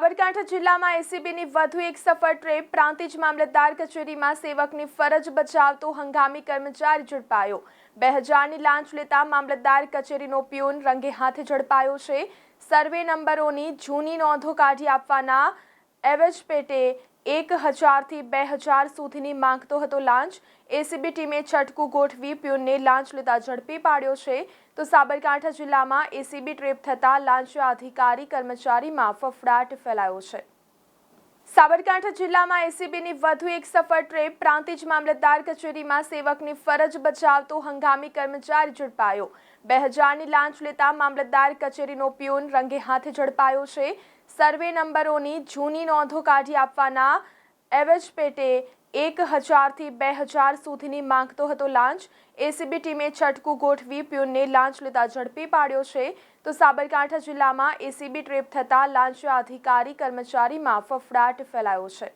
સાબરકાંઠા જિલ્લામાં એસીબીની વધુ એક સફળ ટ્રેપ પ્રાંતિજ મામલતદાર કચેરીમાં સેવકની ફરજ બજાવતો હંગામી કર્મચારી ઝડપાયો. બે હજારની લાંચ લેતા મામલતદાર કચેરીનો પ્યુન રંગે હાથે ઝડપાયો છે. સર્વે નંબરોની જૂની નોંધો કાઢી આપવાના એવજ પેટે એક હજારથી બે હજાર સુધીની માંગતો હતો લાંચ. એસીબી ટીમે છટકું ગોઠવી પ્યુનને લાંચ લેતા ઝડપી પાડ્યો છે. તો સાબરકાંઠા જિલ્લામાં એસીબી ટ્રેપ થતાં લાંચ અધિકારી કર્મચારીમાં ફફડાટ ફેલાયો છે. સાબરકાંઠા જિલ્લામાં એસીબીની વધુ એક સફળ ટ્રેપ પ્રાંતિજ મામલતદાર કચેરીમાં સેવકની ફરજ બજાવતો હંગામી કર્મચારી ઝડપાયો. બે હજારની લાંચ લેતા મામલતદાર કચેરીનો પ્યુન રંગે હાથે ઝડપાયો છે. સર્વે નંબરોની જૂની નોંધો કાઢી આપવાના એવજ પેટે એક હજારથી બે હજાર સુધીની માંગતો હતો લાંચ. એસીબી ટીમે છટકું ગોઠવી પ્યુનને લાંચ લેતા ઝડપી પાડ્યો છે. તો સાબરકાંઠા જિલ્લામાં એસીબી ટ્રેપ થતાં લાંચ અધિકારી કર્મચારીમાં ફફડાટ ફેલાયો છે.